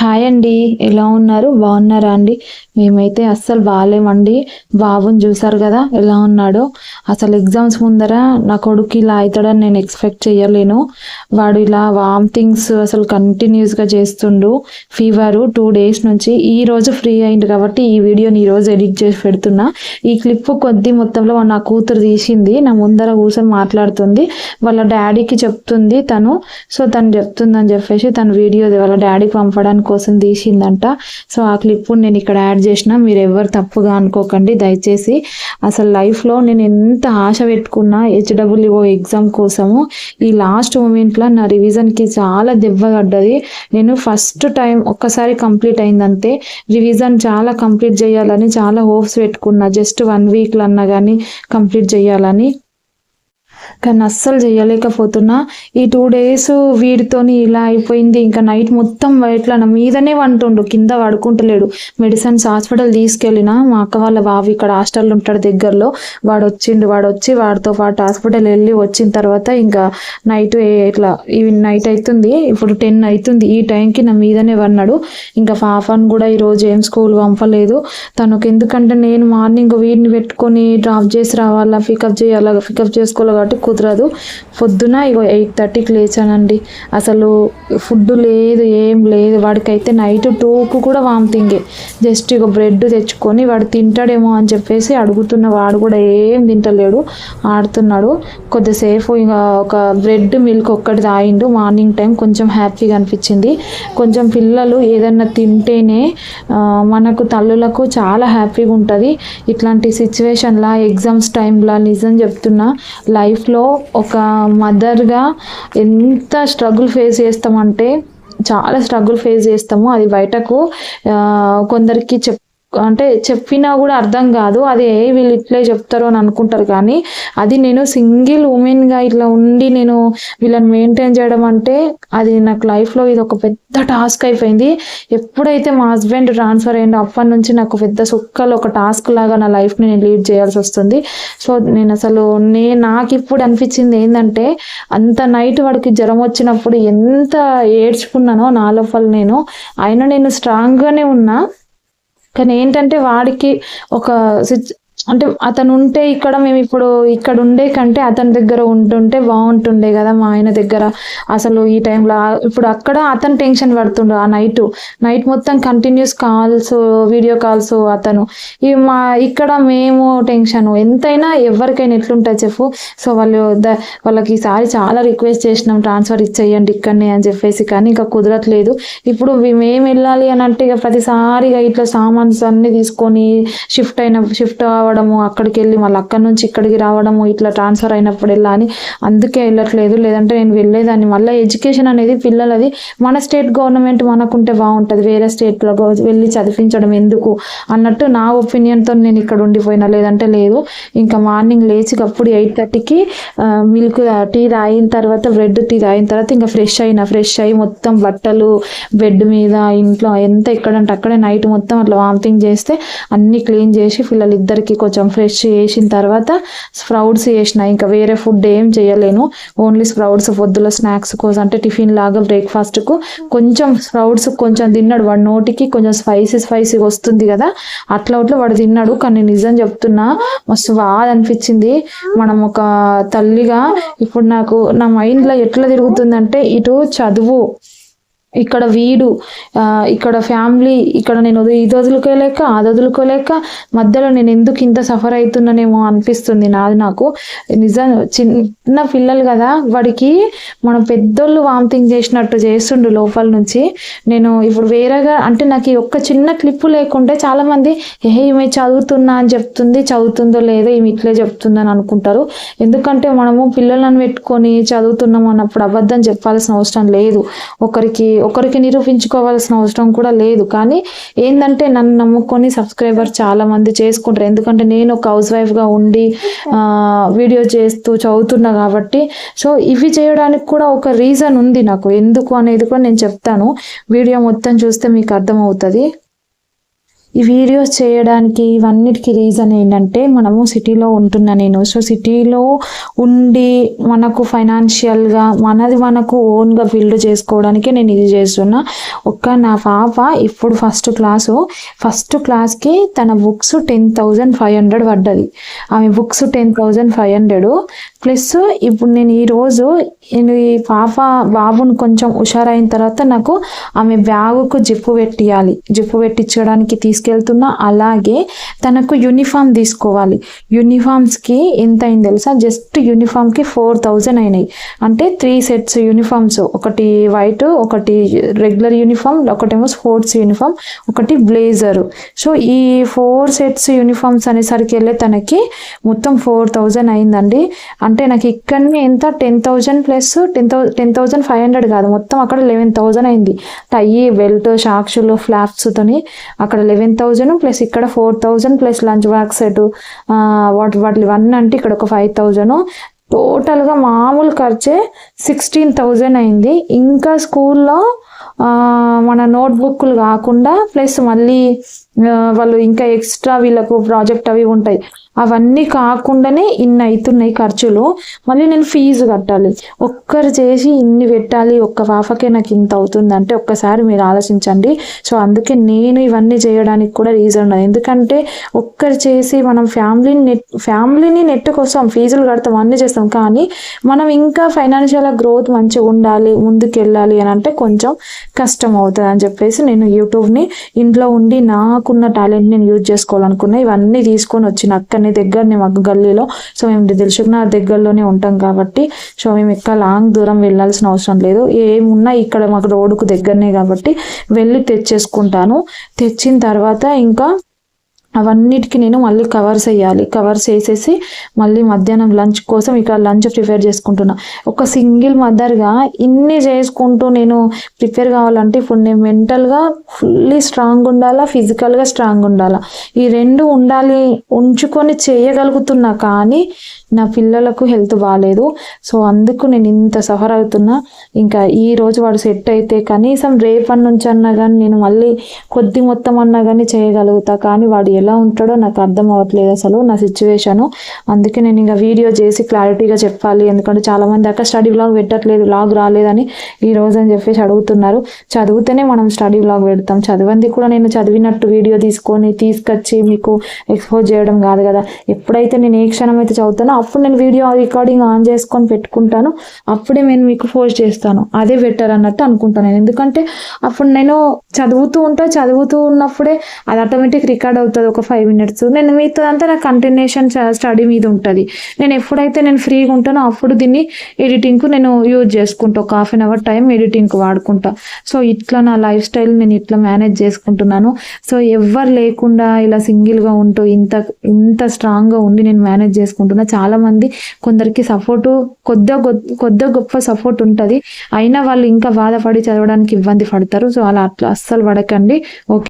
Hi అండి. ఎలా ఉన్నారు? బాగున్నారా అండి? మేమైతే అస్సలు బాగాలేమండి బాబుని చూసారు కదా ఎలా ఉన్నాడో. అసలు ఎగ్జామ్స్ ముందర నా కొడుకు ఇలా అవుతాడని నేను ఎక్స్పెక్ట్ చేయలేను. వాడు ఇలా వామిటింగ్స్ అసలు కంటిన్యూస్గా చేస్తుండు. ఫీవరు టూ డేస్ నుంచి. ఈ రోజు ఫ్రీ అయింది కాబట్టి ఈ వీడియోని ఈరోజు ఎడిట్ చేసి పెడుతున్నా. ఈ క్లిప్ కొద్ది మొత్తంలో నా కూతురు తీసింది. నా ముందర కూర్చొని మాట్లాడుతుంది. వాళ్ళ డాడీకి చెప్తుంది తను. సో తను చెప్తుందని చెప్పేసి తన వీడియో వాళ్ళ డాడీకి పంపడానికి కోసం తీసిందంట. సో ఆ క్లిప్ నేను ఇక్కడ యాడ్ చేసిన మీరు ఎవరు తప్పుగా అనుకోకండి. దయచేసి అసలు లైఫ్లో నేను ఎంత ఆశ పెట్టుకున్నా హెచ్డబ్ల్యూఓ ఎగ్జామ్ కోసము ఈ లాస్ట్ మూమెంట్లో నా రివిజన్కి చాలా దెబ్బ పడ్డది. నేను ఫస్ట్ టైం ఒక్కసారి కంప్లీట్ అయిందంతే. రివిజన్ చాలా కంప్లీట్ చేయాలని చాలా హోప్స్ పెట్టుకున్నా. జస్ట్ వన్ వీక్లో అన్నా కానీ కంప్లీట్ చేయాలని. కానీ అస్సలు చేయలేకపోతున్నా. ఈ టూ డేస్ వీడితోని ఇలా అయిపోయింది. ఇంకా నైట్ మొత్తం ఇట్లా నా మీదనే వంటుండు కింద పడుకుంటలేడు. మెడిసిన్స్ హాస్పిటల్ తీసుకెళ్ళిన మా అక్క వాళ్ళ బావి ఇక్కడ హాస్టల్ ఉంటాడు దగ్గరలో. వాడు వచ్చిండు వాడు వచ్చి వాడితో పాటు హాస్పిటల్ వెళ్ళి వచ్చిన తర్వాత ఇంకా నైట్ ఇట్లా ఇవి నైట్ అవుతుంది ఇప్పుడు టెన్ అవుతుంది ఈ టైంకి నా మీదనే వన్నాడు ఇంకా పాపను కూడా ఈరోజు ఏం స్కూల్ పంపలేదు. తనకు ఎందుకంటే నేను మార్నింగ్ వీడిని పెట్టుకొని డ్రాప్ చేసి రావాలా పికప్ చేయాలా పికప్ చేసుకోవాలి కాబట్టి కుదరదు. పొద్దున ఇగో ఎయిట్ థర్టీకి లేచానండి. అసలు ఫుడ్ లేదు ఏం లేదు. వాడికైతే నైట్ టూకు కూడా వామితింగే జస్ట్ ఇక బ్రెడ్ తెచ్చుకొని వాడు తింటాడేమో అని చెప్పేసి అడుగుతున్న వాడు కూడా ఏం తింటలేడు. ఆడుతున్నాడు. కొద్దిసేపు ఇక ఒక బ్రెడ్ మిల్క్ ఒక్కటి తాగిండు. మార్నింగ్ టైం కొంచెం హ్యాపీగా అనిపించింది. కొంచెం పిల్లలు ఏదన్నా తింటేనే మనకు తల్లులకు చాలా హ్యాపీగా ఉంటుంది. ఇట్లాంటి సిచ్యువేషన్లా ఎగ్జామ్స్ టైంలో నిజం చెప్తున్నా లైఫ్లో ఒక మదర్గా ఎంత స్ట్రగుల్ ఫేస్ చేస్తామంటే చాలా స్ట్రగుల్ ఫేస్ చేస్తాము. అది బయటకు కొందరికి చెప్ అంటే చెప్పినా కూడా అర్థం కాదు. అది ఏ వీళ్ళు ఇట్లే చెప్తారు అని అనుకుంటారు కానీ అది నేను సింగిల్ ఉమెన్గా ఇట్లా ఉండి నేను వీళ్ళని మెయింటైన్ చేయడం అంటే అది నాకు లైఫ్లో ఇది ఒక పెద్ద టాస్క్ అయిపోయింది. ఎప్పుడైతే మా హస్బెండ్ ట్రాన్స్ఫర్ అయిందో అప్పటి నుంచి నాకు పెద్ద సుక్కలు ఒక టాస్క్ లాగా నా లైఫ్ని నేను లీడ్ చేయాల్సి వస్తుంది. సో నేను అసలు నే నాకు ఇప్పుడు అనిపించింది ఏంటంటే అంత నైట్ వాడికి జ్వరం వచ్చినప్పుడు ఎంత ఏడ్చుకున్నానో నా లోపల నేను. అయినా నేను స్ట్రాంగ్గానే ఉన్నా. కానీ ఏంటంటే వాడికి ఒక అంటే అతను ఉంటే ఇక్కడ మేము ఇప్పుడు ఇక్కడ ఉండే కంటే అతని దగ్గర ఉంటుంటే బాగుంటుండే కదా మా ఆయన దగ్గర. అసలు ఈ టైంలో ఇప్పుడు అక్కడ అతను టెన్షన్ పడుతుండు ఆ నైట్ నైట్ మొత్తం కంటిన్యూస్ కాల్స్ వీడియో కాల్స్ అతను. ఇవి మా ఇక్కడ మేము టెన్షన్ ఎంతైనా ఎవరికైనా ఎట్లుంటుంది చెప్పు. సో వాళ్ళు వాళ్ళకి ఈసారి చాలా రిక్వెస్ట్ చేసినాం ట్రాన్స్ఫర్ ఇచ్చేయండి ఇక్కడనే అని చెప్పేసి కానీ ఇంకా కుదరట్లేదు. ఇప్పుడు మేము వెళ్ళాలి అని అంటే ఇక ప్రతిసారి ఇక ఇట్లా సామాన్స్ అన్ని తీసుకొని షిఫ్ట్ అయిన షిఫ్ట్ రావడము అక్కడికి వెళ్ళి మళ్ళీ అక్కడి నుంచి ఇక్కడికి రావడము ఇట్లా ట్రాన్స్ఫర్ అయినప్పుడు వెళ్ళా అని అందుకే వెళ్ళట్లేదు. లేదంటే నేను వెళ్ళేదాన్ని. మళ్ళీ ఎడ్యుకేషన్ అనేది పిల్లలది. మన స్టేట్ గవర్నమెంట్ మనకుంటే బాగుంటుంది. వేరే స్టేట్లో వెళ్ళి చదివించడం ఎందుకు అన్నట్టు నా ఒపీనియన్తో నేను ఇక్కడ ఉండిపోయినా. లేదంటే లేదు. ఇంకా మార్నింగ్ లేచి అప్పుడు ఎయిట్ థర్టీకి మిల్క్ టీ తాగిన తర్వాత బ్రెడ్ టీ తాగిన తర్వాత ఇంకా ఫ్రెష్ అయినా. ఫ్రెష్ అయ్యి మొత్తం బట్టలు బెడ్ మీద ఇంట్లో ఎంత ఎక్కడంటే అక్కడే నైట్ మొత్తం అట్లా వామిటింగ్ చేస్తే అన్ని క్లీన్ చేసి పిల్లలిద్దరికి కొంచెం ఫ్రెష్ చేసిన తర్వాత స్ప్రౌట్స్ చేసిన ఇంకా వేరే ఫుడ్ ఏం చేయలేను. ఓన్లీ స్ప్రౌట్స్ పొద్దుల స్నాక్స్ కోసం అంటే టిఫిన్ లాగా బ్రేక్ఫాస్ట్కు కొంచెం స్ప్రౌట్స్ కొంచెం తిన్నాడు. వాడి నోటికి కొంచెం స్పైసీ స్పైసీ వస్తుంది కదా. అట్లా అట్లా వాడు తిన్నాడు. కానీ నిజం చెప్తున్నా మస్తు బాధ అనిపించింది. మనం ఒక తల్లిగా ఇప్పుడు నాకు నా మైండ్లో ఎట్లా తిరుగుతుందంటే ఇటు చదువు. ఇక్కడ వీడు ఇక్కడ ఫ్యామిలీ ఇక్కడ నేను ఇది వదులుకోలేక అది వదులుకోలేక మధ్యలో నేను ఎందుకు ఇంత సఫర్ అవుతున్నానేమో అనిపిస్తుంది నాది నాకు. నిజం చిన్న పిల్లలు కదా వాడికి మనం పెద్దోళ్ళు వామిటింగ్ చేసినట్టు చేస్తుండు లోపల నుంచి. నేను ఇప్పుడు వేరేగా అంటే నాకు ఈ ఒక్క చిన్న క్లిప్పు లేకుంటే చాలామంది ఏ ఈమె చదువుతున్నా అని చెప్తుంది చదువుతుందో లేదో ఈమె ఇట్లే చెప్తుందని అనుకుంటారు. ఎందుకంటే మనము పిల్లలను పెట్టుకొని చదువుతున్నాం అన్నప్పుడు అబద్ధం చెప్పాల్సిన అవసరం లేదు. ఒకరికి ఒకరికి నిరూపించుకోవాల్సిన అవసరం కూడా లేదు. కానీ ఏంటంటే నన్ను నమ్ముకొని సబ్స్క్రైబర్ చాలా మంది చేసుకుంటారు. ఎందుకంటే నేను ఒక హౌస్ వైఫ్గా ఉండి వీడియో చేస్తూ చదువుతున్నా కాబట్టి. సో ఇవి చేయడానికి కూడా ఒక రీజన్ ఉంది నాకు. ఎందుకు అనేది కూడా నేను చెప్తాను. వీడియో మొత్తం చూస్తే మీకు అర్థమవుతుంది. ఈ వీడియోస్ చేయడానికి ఇవన్నిటికీ రీజన్ ఏంటంటే మనము సిటీలో ఉంటున్నా నేను. సో సిటీలో ఉండి మనకు ఫైనాన్షియల్గా మనది మనకు ఓన్గా బిల్డ్ చేసుకోవడానికి నేను ఇది చేస్తున్నా. ఒక్క నా పాప ఇప్పుడు ఫస్ట్ క్లాసు ఫస్ట్ క్లాస్కి తన books ten thousand five hundred పడ్డది. ఆమె books ten thousand five hundred plus ఇప్పుడు నేను ఈరోజు నేను ఈ పాప బాబుని కొంచెం హుషారైన తర్వాత నాకు ఆమె బ్యాగుకు జిప్పు పెట్టియాలి. జిప్పు పెట్టించడానికి తీసుకెళ్తున్నా అలాగే తనకు యూనిఫామ్ తీసుకోవాలి. యూనిఫామ్స్కి ఎంత అయింది తెలుసా? జస్ట్ యూనిఫామ్కి ఫోర్ థౌజండ్ అయినాయి. అంటే త్రీ సెట్స్ యూనిఫామ్స్ ఒకటి వైట్ ఒకటి రెగ్యులర్ యూనిఫామ్ ఒకటేమో స్పోర్ట్స్ యూనిఫామ్ ఒకటి బ్లేజర్ సో ఈ ఫోర్ సెట్స్ యూనిఫామ్స్ అనేసరికి వెళ్ళే తనకి మొత్తం ఫోర్ థౌజండ్ అయిందండి. అంటే నాకు ఇక్కడనే ఎంత? Ten thousand plus ten thou ten thousand five hundred కాదు. మొత్తం అక్కడ లెవెన్ థౌజండ్ అయింది. టై బెల్ట్ షాక్షులు ఫ్లాప్స్తోని అక్కడ లెవెన్ థౌజండ్ ప్లస్ ఇక్కడ four thousand plus lunch box set వాటి వాటి ఇవన్నీ అంటే ఇక్కడ ఒక ఫైవ్ థౌజండ్. టోటల్గా మామూలు ఖర్చే సిక్స్టీన్ థౌజండ్ అయింది. ఇంకా స్కూల్లో మన నోట్బుక్లు కాకుండా ప్లస్ మళ్ళీ వాళ్ళు ఇంకా ఎక్స్ట్రా వీళ్ళకు ప్రాజెక్ట్ అవి ఉంటాయి. అవన్నీ కాకుండానే ఇన్ని అవుతున్నాయి ఖర్చులు. మళ్ళీ నేను ఫీజు కట్టాలి. ఒక్కరు చేసి ఇన్ని పెట్టాలి ఒక్క పాపకే నాకు ఇంత అవుతుంది అంటే ఒక్కసారి మీరు ఆలోచించండి. సో అందుకే నేను ఇవన్నీ చేయడానికి కూడా రీజన్ ఉన్నది. ఎందుకంటే ఒక్కరు చేసి మనం ఫ్యామిలీని నెట్ ఫ్యామిలీని నెట్టుకొస్తాం ఫీజులు కడతాం అన్నీ చేస్తాం. కానీ మనం ఇంకా ఫైనాన్షియల్ గ్రోత్ మంచిగా ఉండాలి ముందుకు వెళ్ళాలి అని అంటే కొంచెం కష్టం అవుతుంది అని చెప్పేసి నేను యూట్యూబ్ని ఇంట్లో ఉండి నాకు నాకున్న టాలెంట్ నేను యూజ్ చేసుకోవాలనుకున్నా ఇవన్నీ తీసుకొని వచ్చిన అక్కడనే దగ్గరనే మాకు గల్లీలో. సో మేము దిల్సుఖ్నగర్ దగ్గరలోనే ఉంటాం కాబట్టి సో మేము ఎక్కువ లాంగ్ దూరం వెళ్ళాల్సిన అవసరం లేదు. ఏమున్నా ఇక్కడ మాకు రోడ్డుకు దగ్గరనే కాబట్టి వెళ్ళి తెచ్చేసుకుంటాను. తెచ్చిన తర్వాత ఇంకా అవన్నిటికి నేను మళ్ళీ కవర్స్ వేయాలి కవర్స్ వేసేసి మళ్ళీ మధ్యాహ్నం లంచ్ కోసం ఇక్కడ లంచ్ ప్రిపేర్ చేసుకుంటున్నా. ఒక సింగిల్ మదర్గా ఇన్ని చేసుకుంటూ నేను ప్రిపేర్ కావాలంటే ఇప్పుడు నేను మెంటల్గా ఫుల్లీ స్ట్రాంగ్ ఉండాలా ఫిజికల్గా స్ట్రాంగ్ ఉండాలా? ఈ రెండు ఉండాలి ఉంచుకొని చేయగలుగుతున్నా కానీ నా పిల్లలకు హెల్త్ బాగాలేదు సో అందుకు నేను ఇంత సఫర్ అవుతున్నా. ఇంకా ఈ రోజు వాడు సెట్ అయితే కనీసం రేపటి నుంచి అన్నా కానీ నేను మళ్ళీ కొద్ది మొత్తం అన్నా కానీ చేయగలుగుతా. కానీ వాడు ఎలా ఉంటాడో నాకు అర్థం అవ్వట్లేదు అసలు నా సిచ్యువేషను అందుకే నేను ఇంకా వీడియో చేసి క్లారిటీగా చెప్పాలి. ఎందుకంటే చాలామంది అక్కడ స్టడీ బ్లాగ్ పెట్టట్లేదు బ్లాగ్ రాలేదని ఈ రోజు అని చెప్పేసి అడుగుతున్నారు. చదివితేనే మనం స్టడీ బ్లాగ్ పెడతాం. చదివంది కూడా నేను చదివినట్టు వీడియో తీసుకొని తీసుకొచ్చి మీకు ఎక్స్పోజ్ చేయడం కాదు కదా. ఎప్పుడైతే నేను ఏ క్షణం అయితే చదువుతానో అప్పుడు నేను వీడియో రికార్డింగ్ ఆన్ చేసుకొని పెట్టుకుంటాను. అప్పుడే నేను మీకు పోస్ట్ చేస్తాను. అదే బెటర్ అన్నట్టు అనుకుంటాను నేను. ఎందుకంటే అప్పుడు నేను చదువుతూ ఉంటా చదువుతూ ఉన్నప్పుడే అది ఆటోమేటిక్ రికార్డ్ అవుతుంది. ఒక ఫైవ్ మినిట్స్ నేను మీతో అంతా నా కంటిన్యూషన్ స్టడీ మీద ఉంటుంది. నేను ఎప్పుడైతే నేను ఫ్రీగా ఉంటానో అప్పుడు దీన్ని ఎడిటింగ్కు నేను యూజ్ చేసుకుంటా. ఒక హాఫ్ అన్ అవర్ టైం ఎడిటింగ్కి వాడుకుంటా. సో ఇట్లా నా లైఫ్ స్టైల్ నేను ఇట్లా మేనేజ్ చేసుకుంటున్నాను. సో ఎవ్వరు లేకుండా ఇలా సింగిల్గా ఉంటూ ఇంత ఇంత స్ట్రాంగ్గా ఉండి నేను మేనేజ్ చేసుకుంటున్నా. చాలామంది కొందరికి సపోర్టు కొద్ది కొద్ది గొప్ప సపోర్ట్ ఉంటుంది. అయినా వాళ్ళు ఇంకా బాధపడి చదవడానికి ఇబ్బంది పడతారు. సో అలా అట్లా అస్సలు పడకండి. ఓకే.